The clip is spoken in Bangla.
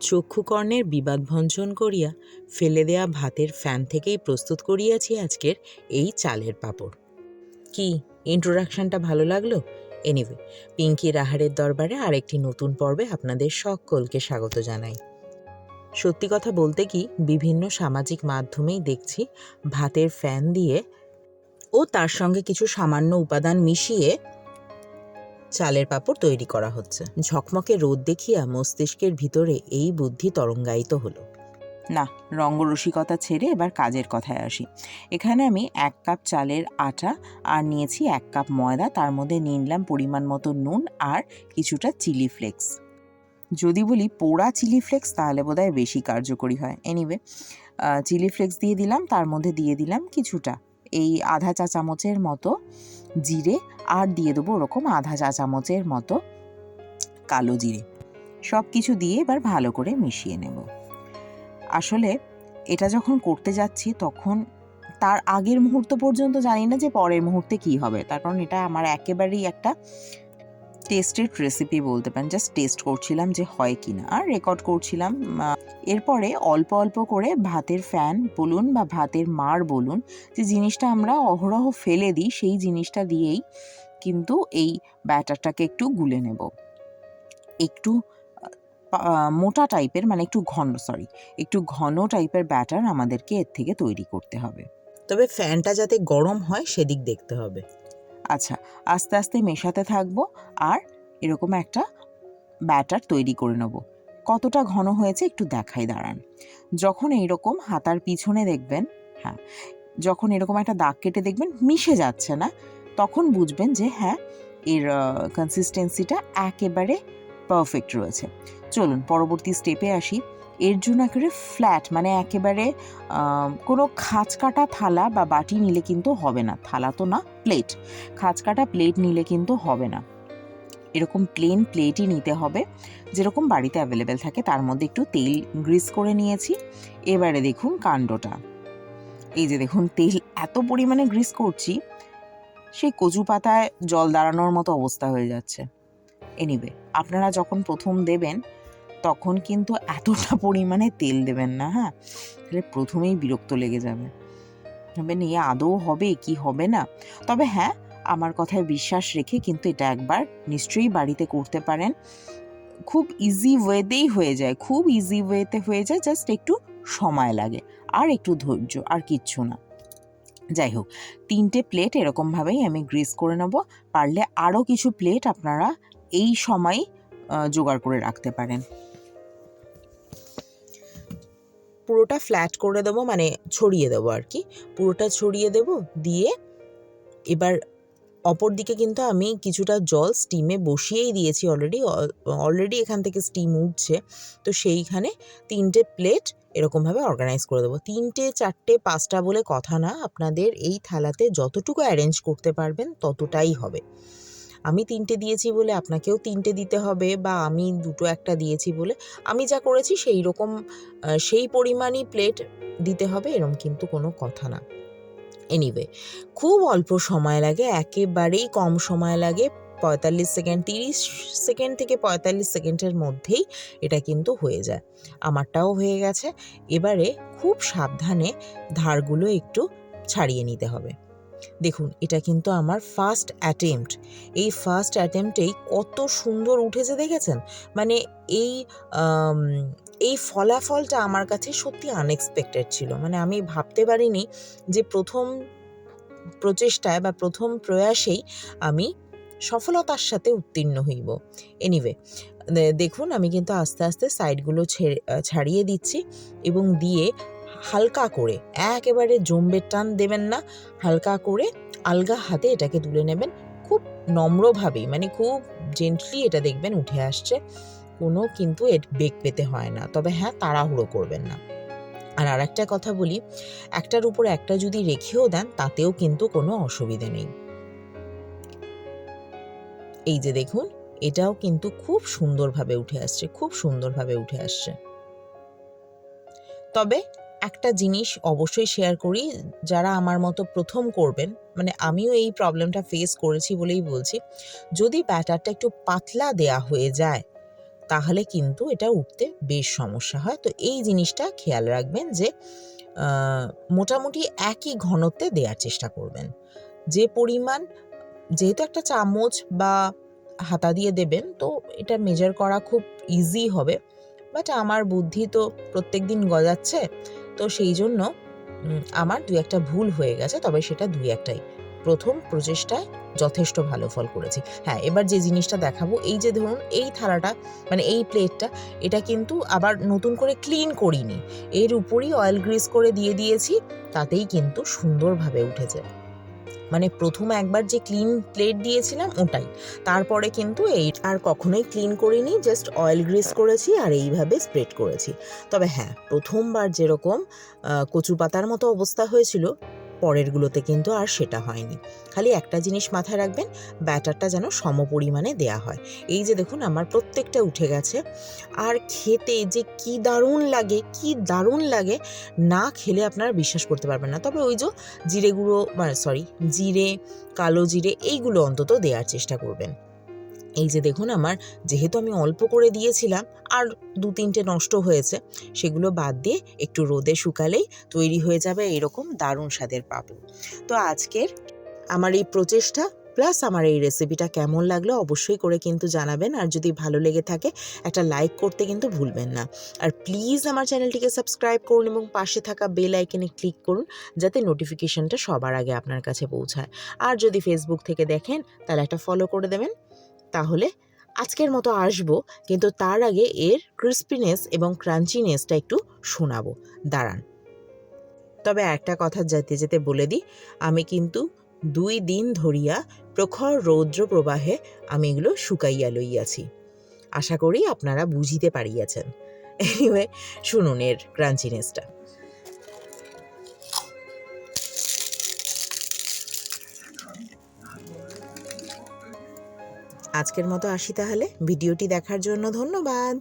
চক্ষুকর্ণের বিবাদ ভঞ্জন করিয়া ফেলে দেয়া ভাতের ফ্যান থেকেই প্রস্তুত করিয়াছি আজকের এই চালের পাঁপড়। কি ইন্ট্রোডাকশনটা ভালো লাগল? এনিওয়ে পিঙ্কি রাহারের দরবারে আরেকটি নতুন পর্বে আপনাদের সকলকে স্বাগত জানাই। সত্যি কথা বলতে কি, বিভিন্ন সামাজিক মাধ্যমেই দেখছি ভাতের ফ্যান দিয়ে ও তার সঙ্গে কিছু সামান্য উপাদান মিশিয়ে চালের পাঁপড় তৈরি করা হচ্ছে। ঝকমকে রোদ দেখিয়া মস্তিষ্কের ভিতরে এই বুদ্ধি তরঙ্গায়িত হলো। না, রঙ্গরসিকতা ছেড়ে এবার কাজের কথায় আসি। এখানে আমি এক কাপ চালের আটা আর নিয়েছি এক কাপ ময়দা, তার মধ্যে নিয়ে নিলাম পরিমাণ মতো নুন আর কিছুটা চিলি ফ্লেক্স। যদি বলি পোড়া চিলি ফ্লেক্স, তাহলে বোধহয় বেশি কার্যকরী হয়। এনিওয়ে চিলি ফ্লেক্স দিয়ে দিলাম, তার মধ্যে দিয়ে দিলাম কিছুটা। এই আধা চা চামচের মতো জিরে আর দিয়ে দেবো ওরকম আধা চা চামচের মতো কালো জিরে। সব কিছু দিয়ে এবার ভালো করে মিশিয়ে নেব। আসলে এটা যখন করতে যাচ্ছি তখন তার আগের মুহূর্ত পর্যন্ত জানি না যে পরের মুহূর্তে কি হবে। তার কারণ এটা আমার একেবারেই একটা টেস্টেড রেসিপি বলতে পারেন জাস্ট টেস্ট করছিলাম যে হয় কি না আর রেকর্ড করছিলাম এরপরে অল্প অল্প করে ভাতের ফ্যান বলুন বা ভাতের মার বলুন, যে জিনিসটা আমরা অহরহ ফেলে দিই, সেই জিনিসটা দিয়েই কিন্তু এই ব্যাটারটাকে একটু গুলে নেব। একটু মোটা টাইপের মানে একটু ঘন সরি একটু ঘন টাইপের ব্যাটার আমাদেরকে এর থেকে তৈরি করতে হবে। তবে ফ্যানটা যাতে গরম হয়, সেদিক দেখতে হবে। আচ্ছা আস্তে আস্তে মেশাতে থাকব আর এরকম একটা ব্যাটার তৈরি করে নেব। কতটা ঘন হয়েছে একটু দেখাই, দাঁড়ান। যখন এইরকম হাতার পিছনে দেখবেন হ্যাঁ যখন এরকম একটা দাগ কেটে দেখবেন, মিশে যাচ্ছে না, তখন বুঝবেন যে হ্যাঁ এর কনসিস্টেন্সিটা একেবারে পারফেক্ট রয়েছে। চলুন, পরবর্তী স্টেপে আসি। এর জন্য একেবারে ফ্ল্যাট মানে একেবারে কোনো খাঁচ কাটা থালা বা বাটি নিলে কিন্তু হবে না। থালা তো না প্লেট খাঁচ কাটা প্লেট নিলে কিন্তু হবে না। এরকম প্লেন প্লেটই নিতে হবে, যেরকম বাড়িতে অ্যাভেলেবেল থাকে, তার মধ্যে একটু তেল গ্রিস করে নিয়েছি। এবারে দেখুন কাণ্ডটা। এই যে দেখুন, তেল এত পরিমাণে গ্রিস করছি, সেই কচু পাতায় জল দাঁড়ানোর মতো অবস্থা হয়ে যাচ্ছে। এনিওয়ে আপনারা যখন প্রথম দেবেন তখন কিন্তু এতটা পরিমাণে তেল দেবেন না হ্যাঁ? তাহলে প্রথমেই বিরক্ত লেগে যাবে। ভাবেন এ আদৌ হবে, কি হবে না? তবে হ্যাঁ আমার কথায় বিশ্বাস রেখে কিন্তু এটা একবার নিশ্চয়ই বাড়িতে করতে পারেন। খুব ইজি ওয়েতেই হয়ে যায়, খুব ইজি ওয়েতে হয়ে যায় জাস্ট একটু সময় লাগে আর একটু ধৈর্য আর কিচ্ছু না। যাই হোক, তিনটে প্লেট এরকমভাবেই আমি গ্রিস করে নেব। পারলে আরও কিছু প্লেট আপনারা এই সময় জোগাড় করে রাখতে পারেন। পুরোটা ফ্ল্যাট করে দেবো মানে ছড়িয়ে দেবো আর কি। পুরোটা ছড়িয়ে দেবো, দিয়ে এবার অপর দিকে কিন্তু আমি কিছুটা জল স্টিমে বসিয়েই দিয়েছি অলরেডি অলরেডি এখান থেকে স্টিম উঠছে। তো সেইখানে তিনটে প্লেট এরকমভাবে অর্গানাইজ করে দেবো। তিনটে, চারটে, পাঁচটা বলে কথা না, আপনাদের এই থালাতে যতটুকু অ্যারেঞ্জ করতে পারবেন ততটাই হবে। আমি তিনটে দিয়েছি বলে আপনাকেও তিনটে দিতে হবে বা আমি দুটো একটা দিয়েছি বলে আমি যা করেছি সেই রকম সেই পরিমাণই প্লেট দিতে হবে এরম কিন্তু কোনো কথা না। এনিওয়ে খুব অল্প সময় লাগে, একেবারেই কম সময় লাগে, পঁয়তাল্লিশ সেকেন্ড, তিরিশ সেকেন্ড থেকে পঁয়তাল্লিশ সেকেন্ডের মধ্যেই এটা কিন্তু হয়ে যায়। আমারটাও হয়ে গেছে। এবারে খুব সাবধানে ধারগুলো একটু ছাড়িয়ে নিতে হবে। দেখুন, এটা কিন্তু আমার ফার্স্ট অ্যাটেম্পট এই ফার্স্ট অ্যাটেম্পটেই কত সুন্দর উঠেছে দেখেছেন? মানে এই এই ফলাফলটা আমার কাছে সত্যি আনএক্সপেক্টেড ছিল। মানে আমি ভাবতে পারিনি যে প্রথম প্রচেষ্টায় বা প্রথম প্রয়াসেই আমি সফলতার সাথে উত্তীর্ণ হইব। এনিওয়ে দেখুন, আমি কিন্তু আস্তে আস্তে সাইডগুলো ছেড়ে ছাড়িয়ে দিচ্ছি এবং দিয়ে হালকা করে, একেবারে জম্বের টান দেবেন না, হালকা করে আলগা হাতে এটাকে তুলে নেবেন। খুব নম্রভাবেই মানে খুব জেন্টলি এটা দেখবেন উঠে আসছে। কোনো কিন্তু এর বেগ পেতে হয় না। তবে হ্যাঁ তাড়াহুড়ো করবেন না। আর আরেকটা কথা বলি, একটার উপর একটা যদি রেখেও দেন, তাতেও কিন্তু কোনো অসুবিধে নেই। এই যে দেখুন, এটাও কিন্তু খুব সুন্দরভাবে উঠে আসছে, খুব সুন্দরভাবে উঠে আসছে। তবে একটা জিনিস অবশ্যই শেয়ার করি, যারা আমার মতো প্রথম করবেন মানে আমিও এই প্রবলেমটা ফেস করেছি বলেই বলছি, যদি ব্যাটারটা একটু পাতলা দেয়া হয়ে যায়, তাহলে কিন্তু এটা উঠতে বেশ সমস্যা হয়। তো এই জিনিসটা খেয়াল রাখবেন যে মোটামুটি একই ঘনত্বে দেওয়ার চেষ্টা করবেন। যে পরিমাণ, যেহেতু একটা চামচ বা হাতা দিয়ে দেবেন, তো এটা মেজার করা খুব ইজি হবে বাট আমার বুদ্ধি তো প্রত্যেক দিন গজাচ্ছে তো সেই জন্য আমার দু একটা ভুল হয়ে গেছে, তবে সেটা দুই একটাই। প্রথম প্রচেষ্টায় যথেষ্ট ভালো ফল করেছি। হ্যাঁ এবার যে জিনিসটা দেখাবো, এই যে ধরুন, এই থালাটা মানে এই প্লেটটা, এটা কিন্তু আবার নতুন করে ক্লিন করিনি। এর উপরই অয়েল গ্রিস করে দিয়ে দিয়েছি, তাতেই কিন্তু সুন্দরভাবে উঠেছে। মানে প্রথম একবার যে ক্লিন প্লেট দিয়েছিলাম ওটাই। তারপরে কিন্তু এই আর কখনোই ক্লিন করিনি জাস্ট অয়েল গ্রিস করেছি আর এইভাবে স্প্রেড করেছি। তবে হ্যাঁ প্রথমবার যেরকম কচু পাতার মতো অবস্থা হয়েছিল পরেরগুলোতে কিন্তু আর সেটা হয়নি। খালি একটা জিনিস মাথায় রাখবেন, ব্যাটারটা যেন সম পরিমাণে দেয়া হয়। এই যে দেখুন, আমার প্রত্যেকটা উঠে গেছে। আর খেতে যে কি দারুণ লাগে, কি দারুণ লাগে, না খেলে আপনারা বিশ্বাস করতে পারবেন না। তবে ওই যে জিরে গুঁড়ো মানে সরি, জিরে, কালো জিরে, এইগুলো অন্তত দেওয়ার চেষ্টা করবেন। এই যে দেখুন আমার, যেহেতু আমি অল্প করে দিয়েছিলাম আর দু তিনটে নষ্ট হয়েছে, সেগুলো বাদ দিয়ে একটু রোদে শুকালেই তৈরি হয়ে যাবে এরকম দারুণ স্বাদের পাপড়। তো আজকের আমার এই প্রচেষ্টা, প্লাস আমার এই রেসিপিটা কেমন লাগল অবশ্যই করে কিন্তু জানাবেন, আর যদি ভালো লেগে থাকে একটা লাইক করতে কিন্তু ভুলবেন না। আর প্লিজ আমার চ্যানেলটিকে সাবস্ক্রাইব করুন এবং পাশে থাকা বেল আইকনে ক্লিক করুন, যাতে নোটিফিকেশনটা সবার আগে আপনার কাছে পৌঁছায়। আর যদি ফেসবুক থেকে দেখেন, তাহলে একটা ফলো করে দেবেন। তাহলে আজকের মতো আসব, কিন্তু তার আগে এর ক্রিস্পিনেস এবং ক্রাঞ্চিনেসটা একটু শোনাবো। দাঁড়ান। তবে একটা কথা যেতে যেতে বলে দিই, আমি কিন্তু দুই দিন ধরিয়া প্রখর রৌদ্র প্রবাহে আমি এগুলো শুকাইয়া লইয়াছি। আশা করি আপনারা বুঝিতে পারিয়াছেন। এনিওয়ে শুনুন এর ক্রাঞ্চিনেসটা আজকের মতো আসি তাহলে। ভিডিওটি দেখার জন্য ধন্যবাদ।